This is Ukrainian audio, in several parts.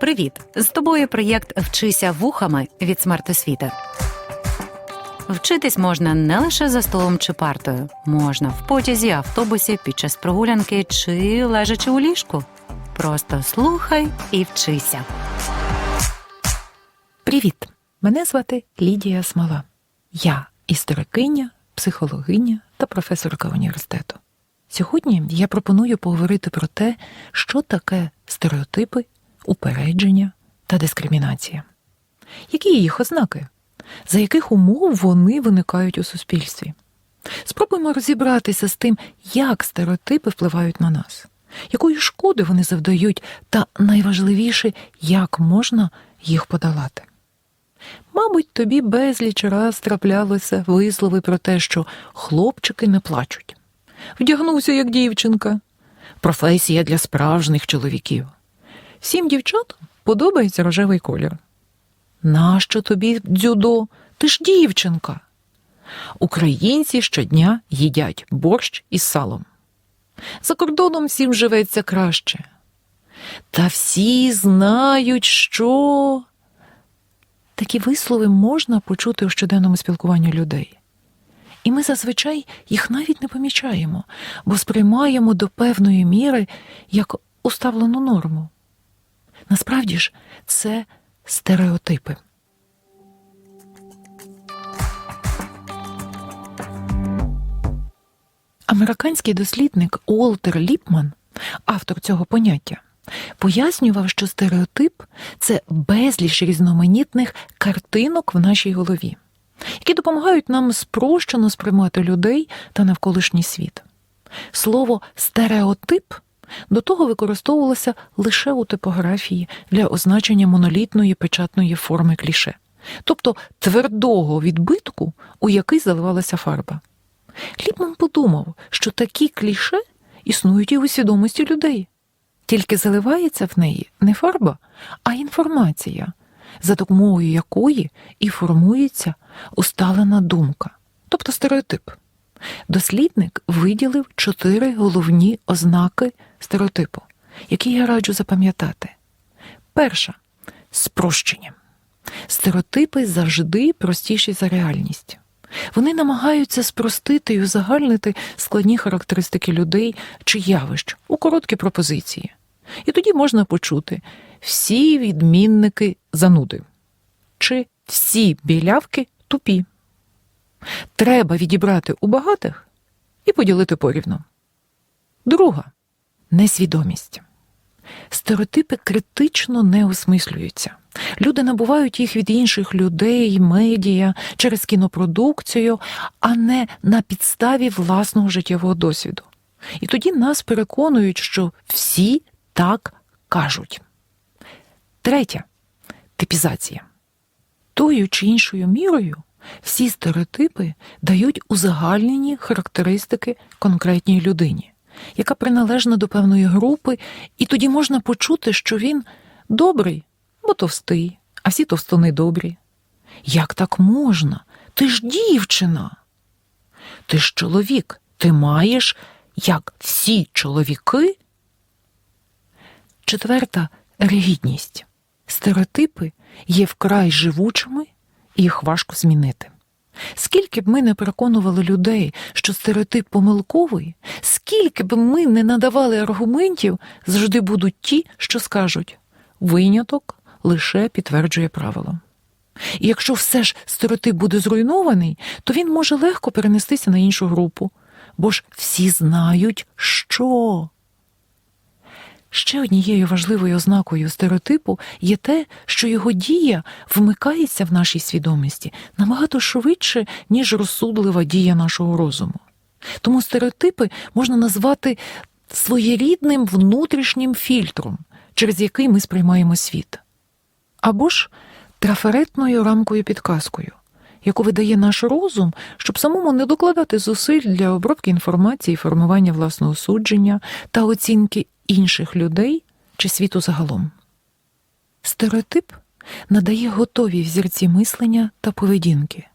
Привіт! З тобою проєкт Вчися вухами від смертосвіти. Вчитись можна не лише за столом чи партою, можна в потязі, автобусі, під час прогулянки чи лежачи у ліжку. Просто слухай і вчися. Привіт! Мене звати Лідія Смола. Я історикиня, психологиня та професорка університету. Сьогодні я пропоную поговорити про те, що таке стереотипи, упередження та дискримінація. Які їх ознаки? За яких умов вони виникають у суспільстві? Спробуємо розібратися з тим, як стереотипи впливають на нас, якої шкоди вони завдають, та найважливіше, як можна їх подолати. Мабуть, тобі безліч раз траплялися вислови про те, що хлопчики не плачуть. Вдягнувся як дівчинка. Професія для справжніх чоловіків. Всім дівчатам подобається рожевий колір. Нащо тобі дзюдо? Ти ж дівчинка. Українці щодня їдять борщ із салом. За кордоном всім живеться краще. Та всі знають, що. Такі вислови можна почути у щоденному спілкуванні людей. І ми зазвичай їх навіть не помічаємо, бо сприймаємо до певної міри як уставлену норму. Насправді ж, це стереотипи. Американський дослідник Уолтер Ліпман, автор цього поняття, пояснював, що стереотип це безліч різноманітних картинок в нашій голові, які допомагають нам спрощено сприймати людей та навколишній світ. Слово стереотип до того використовувалося лише у типографії для означення монолітної печатної форми кліше, тобто твердого відбитку, у який заливалася фарба. Ліпман подумав, що такі кліше існують і у свідомості людей, тільки заливається в неї не фарба, а інформація, за допомогою якої і формується усталена думка, тобто стереотип. Дослідник виділив чотири головні ознаки стереотипу, які я раджу запам'ятати. Перша спрощення. Стереотипи завжди простіші за реальність. Вони намагаються спростити і узагальнити складні характеристики людей чи явищ у короткі пропозиції. І тоді можна почути всі відмінники зануди чи всі білявки тупі. Треба відібрати у багатих і поділити порівну. Друга несвідомість. Стереотипи критично не осмислюються. Люди набувають їх від інших людей, медіа, через кінопродукцію, а не на підставі власного життєвого досвіду. І тоді нас переконують, що всі так кажуть. Третя типізація. Тою чи іншою мірою всі стереотипи дають узагальнені характеристики конкретній людині, яка приналежна до певної групи, і тоді можна почути, що він добрий, бо товстий, а всі товстони добрі. Як так можна? Ти ж дівчина. Ти ж чоловік, ти маєш, як всі чоловіки. Четверта ригідність. Стереотипи є вкрай живучими їх важко змінити. Скільки б ми не переконували людей, що стереотип помилковий, скільки б ми не надавали аргументів, завжди будуть ті, що скажуть виняток лише підтверджує правило. І якщо все ж стереотип буде зруйнований, то він може легко перенестися на іншу групу, бо ж всі знають, що. Ще однією важливою ознакою стереотипу є те, що його дія вмикається в нашій свідомості набагато швидше, ніж розсудлива дія нашого розуму. Тому стереотипи можна назвати своєрідним внутрішнім фільтром, через який ми сприймаємо світ, або ж трафаретною рамкою підказкою, яку видає наш розум, щоб самому не докладати зусиль для обробки інформації, формування власного судження та оцінки інших людей чи світу загалом. Стереотип надає готові взірці мислення та поведінки,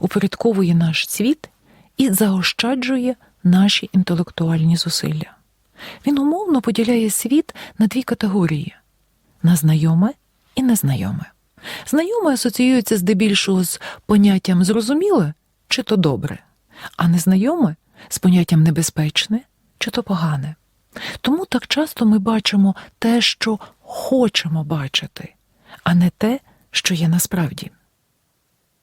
упорядковує наш світ і заощаджує наші інтелектуальні зусилля. Він умовно поділяє світ на дві категорії на знайоме і незнайоме. Знайоме асоціюється здебільшого з поняттям зрозуміле чи то добре, а незнайоме з поняттям небезпечне чи то погане. Тому так часто ми бачимо те, що хочемо бачити, а не те, що є насправді.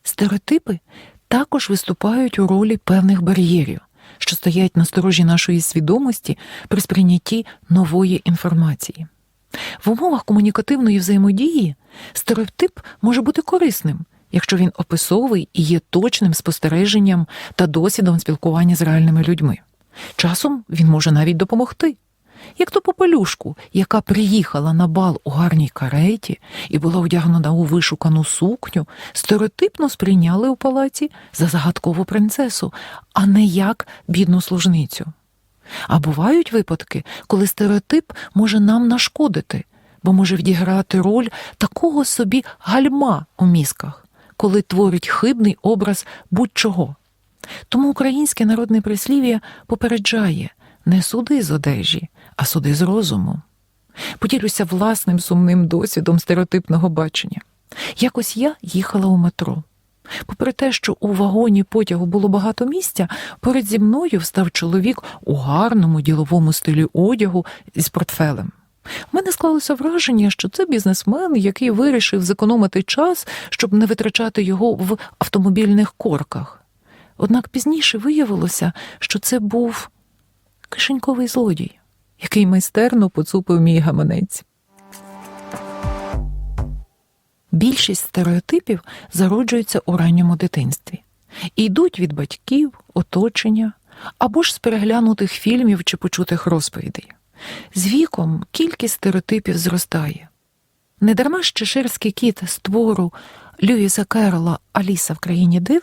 Стереотипи також виступають у ролі певних бар'єрів, що стоять на сторожі нашої свідомості при сприйнятті нової інформації. В умовах комунікативної взаємодії стереотип може бути корисним, якщо він описовий і є точним спостереженням та досвідом спілкування з реальними людьми. Часом він може навіть допомогти. Як то попелюшку, яка приїхала на бал у гарній кареті і була одягнена у вишукану сукню, стереотипно сприйняли у палаці за загадкову принцесу, а не як бідну служницю. А бувають випадки, коли стереотип може нам нашкодити, бо може відіграти роль такого собі гальма у мізках, коли творить хибний образ будь-чого. Тому українське народне прислів'я попереджає не суди з одежі, а суди з розуму. Поділюся власним сумним досвідом стереотипного бачення. Якось я їхала у метро. Попри те, що у вагоні потягу було багато місця, поряд зі мною встав чоловік у гарному діловому стилі одягу із портфелем. У мене склалося враження, що це бізнесмен, який вирішив зекономити час, щоб не витрачати його в автомобільних корках. Однак пізніше виявилося, що це був кишеньковий злодій, який майстерно поцупив мій гаманець. Більшість стереотипів зароджуються у ранньому дитинстві і йдуть від батьків, оточення або ж з переглянутих фільмів чи почутих розповідей. З віком кількість стереотипів зростає. Недарма ж чеширський кіт з твору Льюіса Керрола Аліса в країні див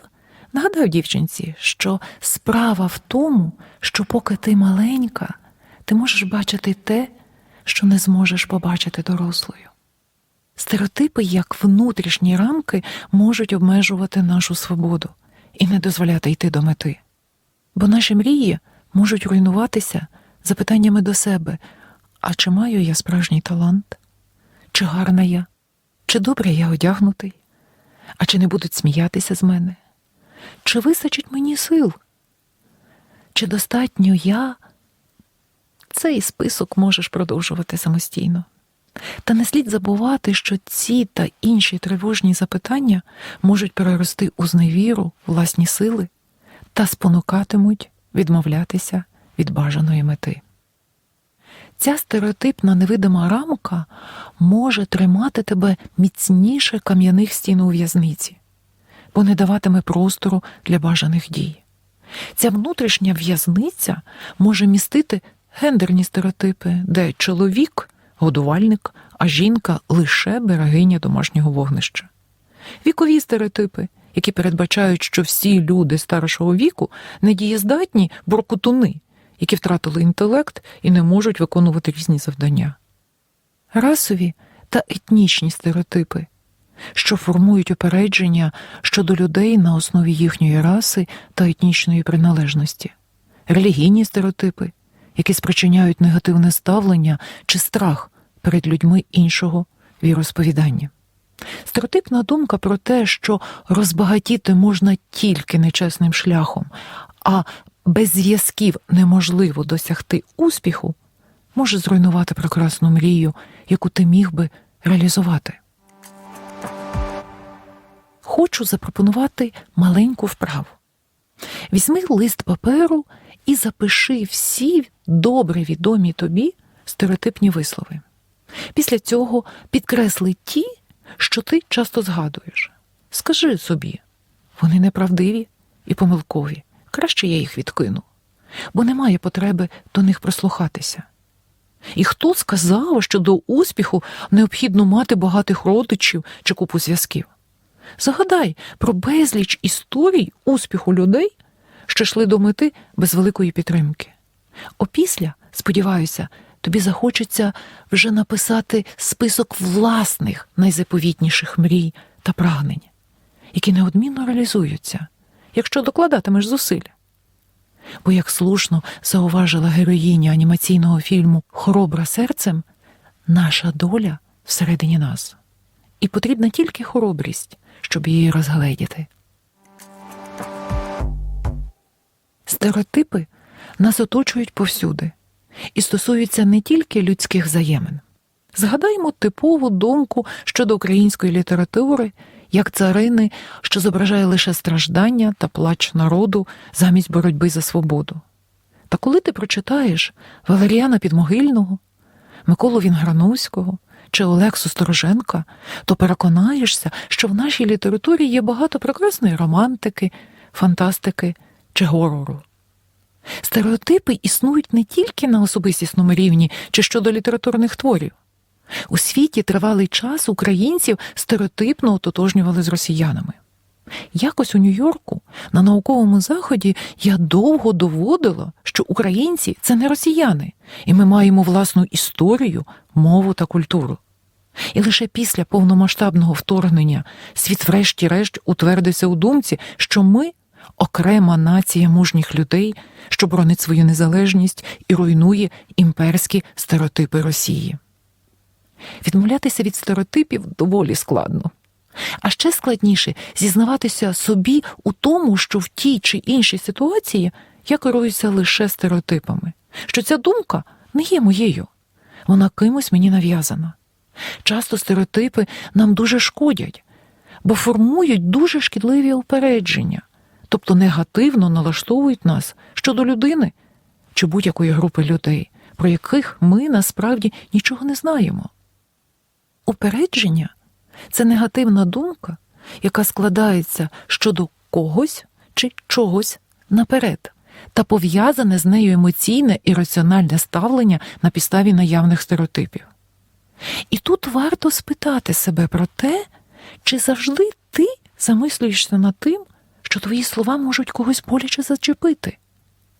нагадав дівчинці, що справа в тому, що поки ти маленька, ти можеш бачити те, що не зможеш побачити дорослою. Стереотипи, як внутрішні рамки, можуть обмежувати нашу свободу і не дозволяти йти до мети. Бо наші мрії можуть руйнуватися запитаннями до себе: а чи маю я справжній талант? Чи гарна я? Чи добре я одягнутий? А чи не будуть сміятися з мене? Чи вистачить мені сил? Чи достатньо я? Цей список можеш продовжувати самостійно. Та не слід забувати, що ці та інші тривожні запитання можуть перерости у зневіру, власні сили та спонукатимуть відмовлятися від бажаної мети. Ця стереотипна невидима рамка може тримати тебе міцніше кам'яних стін у в'язниці, бо не даватиме простору для бажаних дій. Ця внутрішня в'язниця може містити гендерні стереотипи, де чоловік годувальник, а жінка лише берегиня домашнього вогнища. Вікові стереотипи, які передбачають, що всі люди старшого віку недієздатні буркутуни, які втратили інтелект і не можуть виконувати різні завдання. Расові та етнічні стереотипи, що формують упередження щодо людей на основі їхньої раси та етнічної приналежності, релігійні стереотипи, які спричиняють негативне ставлення чи страх перед людьми іншого віросповідання. Стереотипна думка про те, що розбагатіти можна тільки нечесним шляхом, а без зв'язків неможливо досягти успіху, може зруйнувати прекрасну мрію, яку ти міг би реалізувати. Хочу запропонувати маленьку вправу. Візьми лист паперу і запиши всі добре відомі тобі стереотипні вислови. Після цього підкресли ті, що ти часто згадуєш. Скажи собі, вони неправдиві і помилкові. Краще я їх відкину, бо немає потреби до них прислухатися. І хто сказав, що до успіху необхідно мати багатих родичів чи купу зв'язків? Загадай про безліч історій успіху людей, що йшли до мети без великої підтримки. Опісля, сподіваюся, тобі захочеться вже написати список власних найзаповітніших мрій та прагнень, які неодмінно реалізуються, якщо докладатимеш зусиль. Бо, як слушно зауважила героїня анімаційного фільму Хоробра серцем, наша доля всередині нас, і потрібна тільки хоробрість, щоб її розгледіти. Стереотипи нас оточують повсюди і стосуються не тільки людських взаємин. Згадаймо типову думку щодо української літератури як царини, що зображає лише страждання та плач народу замість боротьби за свободу. Та коли ти прочитаєш Валеріана Підмогильного, Миколу Вінграновського чи Олексу Стороженка, то переконаєшся, що в нашій літературі є багато прекрасної романтики, фантастики чи горору. Стереотипи існують не тільки на особистісному рівні чи щодо літературних творів. У світі тривалий час українців стереотипно ототожнювали з росіянами. Якось у Нью-Йорку на науковому заході я довго доводила, що українці це не росіяни, і ми маємо власну історію, мову та культуру. І лише після повномасштабного вторгнення світ, врешті-решт, утвердився у думці, що ми окрема нація мужніх людей, що боронить свою незалежність і руйнує імперські стереотипи Росії. Відмовлятися від стереотипів доволі складно. А ще складніше зізнаватися собі у тому, що в тій чи іншій ситуації я керуюся лише стереотипами, що ця думка не є моєю, вона кимось мені нав'язана. Часто стереотипи нам дуже шкодять, бо формують дуже шкідливі упередження, тобто негативно налаштовують нас щодо людини чи будь-якої групи людей, про яких ми насправді нічого не знаємо. Упередження це негативна думка, яка складається щодо когось чи чогось наперед, та пов'язане з нею емоційне і раціональне ставлення на підставі наявних стереотипів. І тут варто спитати себе про те, чи завжди ти замислюєшся над тим, що твої слова можуть когось боляче зачепити,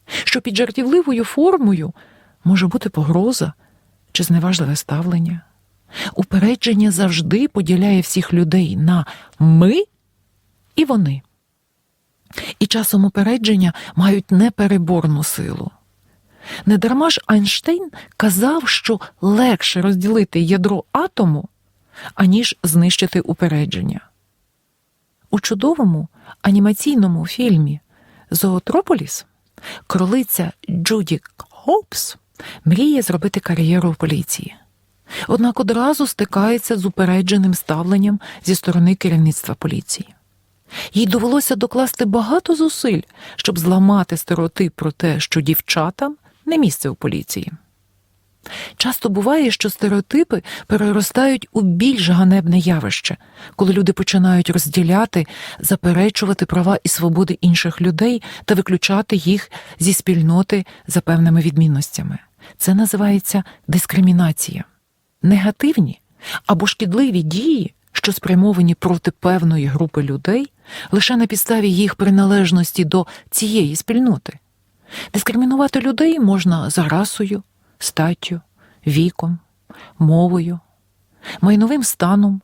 що під жартівливою формою може бути погроза чи зневажливе ставлення. Упередження завжди поділяє всіх людей на ми і вони. І часом упередження мають непереборну силу. Недарма ж Айнштейн казав, що легше розділити ядро атому, аніж знищити упередження. У чудовому анімаційному фільмі Зоотрополіс кролиця Джуді Хоупс мріє зробити кар'єру в поліції. Однак одразу стикається з упередженим ставленням зі сторони керівництва поліції. Їй довелося докласти багато зусиль, щоб зламати стереотип про те, що дівчатам не місце у поліції. Часто буває, що стереотипи переростають у більш ганебне явище, коли люди починають розділяти, заперечувати права і свободи інших людей та виключати їх зі спільноти за певними відмінностями. Це називається дискримінація. Негативні або шкідливі дії, що спрямовані проти певної групи людей, лише на підставі їх приналежності до цієї спільноти. Дискримінувати людей можна за расою, статтю, віком, мовою, майновим станом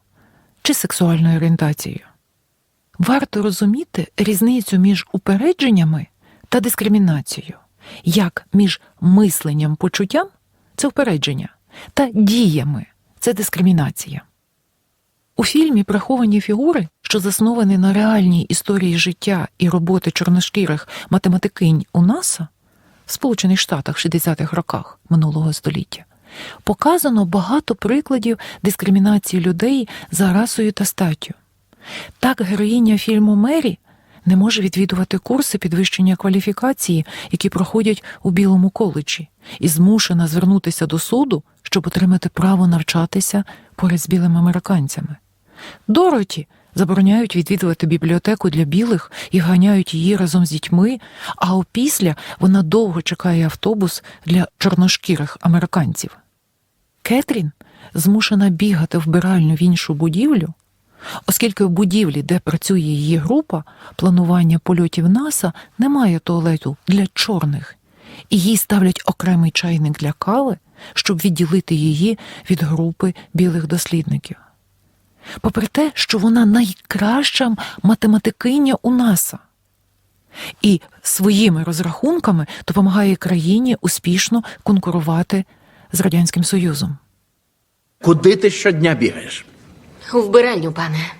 чи сексуальною орієнтацією. Варто розуміти різницю між упередженнями та дискримінацією, як між мисленням почуттям це упередження, та діями це дискримінація. У фільмі приховані фігури, що засновані на реальній історії життя і роботи чорношкірих математикинь у НАСА в Сполучених Штатах в 60-х роках минулого століття, показано багато прикладів дискримінації людей за расою та статтю. Так, героїня фільму Мері не може відвідувати курси підвищення кваліфікації, які проходять у Білому коледжі, і змушена звернутися до суду, щоб отримати право навчатися поряд з білими американцями. Дороті забороняють відвідувати бібліотеку для білих і ганяють її разом з дітьми, а опісля вона довго чекає автобус для чорношкірих американців. Кетрін змушена бігати вбиральню в іншу будівлю, оскільки в будівлі, де працює її група, планування польотів НАСА немає туалету для чорних, і їй ставлять окремий чайник для кави, щоб відділити її від групи білих дослідників. Попри те, що вона найкраща математикиня у НАСА і своїми розрахунками допомагає країні успішно конкурувати з Радянським Союзом. Куди ти щодня бігаєш? У вбиральню, пане.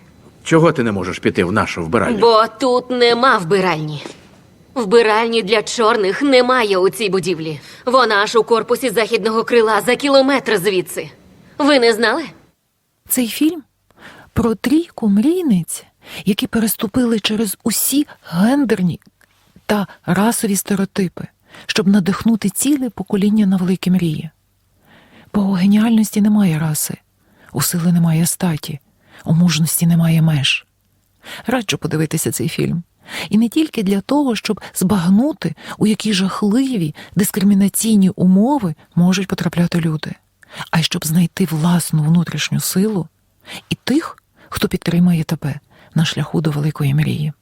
Чого ти не можеш піти в нашу вбиральню? Бо тут нема вбиральні. Вбиральні для чорних немає у цій будівлі. Вона аж у корпусі західного крила за кілометр звідси. Ви не знали? Цей фільм про трійку мрійниць, які переступили через усі гендерні та расові стереотипи, щоб надихнути ціле покоління на великі мрії. Бо у геніальності немає раси, у сили немає статі, у мужності немає меж. Раджу подивитися цей фільм. І не тільки для того, щоб збагнути, у які жахливі дискримінаційні умови можуть потрапляти люди, а й щоб знайти власну внутрішню силу і тих, хто підтримає тебе на шляху до великої мрії.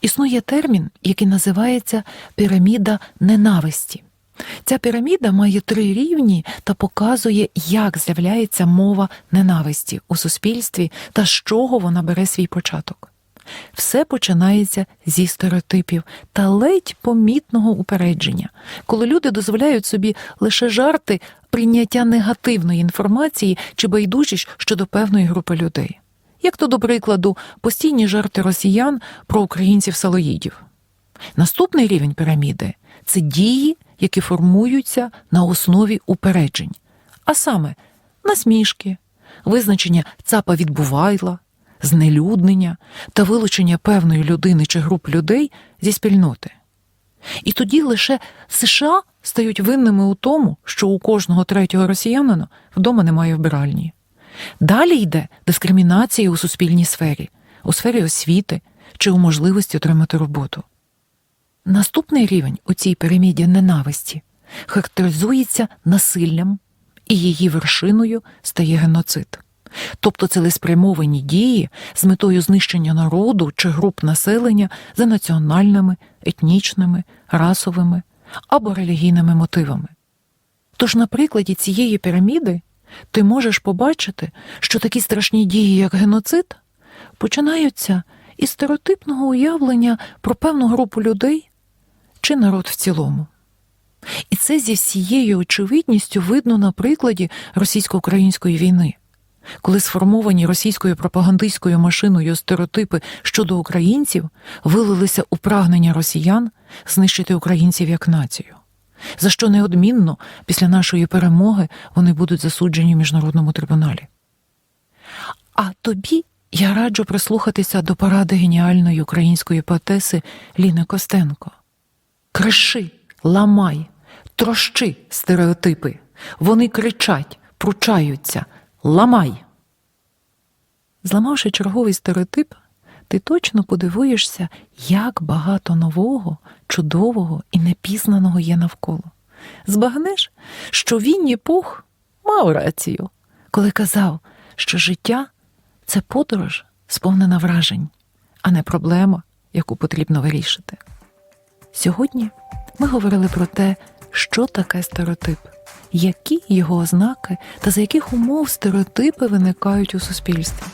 Існує термін, який називається піраміда ненависті. Ця піраміда має три рівні та показує, як з'являється мова ненависті у суспільстві та з чого вона бере свій початок. Все починається зі стереотипів та ледь помітного упередження, коли люди дозволяють собі лише жарти прийняття негативної інформації чи байдужість щодо певної групи людей. Як то, до прикладу, постійні жарти росіян про українців салоїдів. Наступний рівень піраміди це дії, які формуються на основі упереджень, а саме насмішки, визначення цапа відбувайла, знелюднення та вилучення певної людини чи груп людей зі спільноти. І тоді лише США стають винними у тому, що у кожного третього росіянина вдома немає вбиральні. Далі йде дискримінація у суспільній сфері, у сфері освіти чи у можливості отримати роботу. Наступний рівень у цій піраміді ненависті характеризується насиллям, і її вершиною стає геноцид. Тобто цілеспрямовані дії з метою знищення народу чи груп населення за національними, етнічними, расовими або релігійними мотивами. Тож на прикладі цієї піраміди ти можеш побачити, що такі страшні дії, як геноцид, починаються із стереотипного уявлення про певну групу людей чи народ в цілому. І це зі всією очевидністю видно на прикладі російсько-української війни, коли сформовані російською пропагандистською машиною стереотипи щодо українців вилилися у прагнення росіян знищити українців як націю, за що неодмінно після нашої перемоги вони будуть засуджені в міжнародному трибуналі. А тобі я раджу прислухатися до поради геніальної української поетеси Ліни Костенко. Криши, ламай, трощи стереотипи. Вони кричать, пручаються, ламай. Зламавши черговий стереотип, ти точно подивуєшся, як багато нового, чудового і непізнаного є навколо. Збагнеш, що Вінні Пух мав рацію, коли казав, що життя це подорож, сповнена вражень, а не проблема, яку потрібно вирішити. Сьогодні ми говорили про те, що таке стереотип, які його ознаки та за яких умов стереотипи виникають у суспільстві,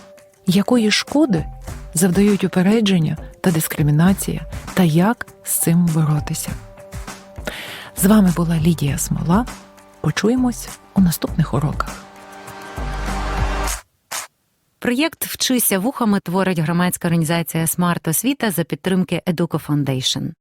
якої шкоди завдають упередження та дискримінація, та як з цим боротися. З вами була Лідія Смола. Почуємось у наступних уроках. Проєкт Вчися вухами творить громадська організація Смарт Освіта за підтримки Educo Foundation.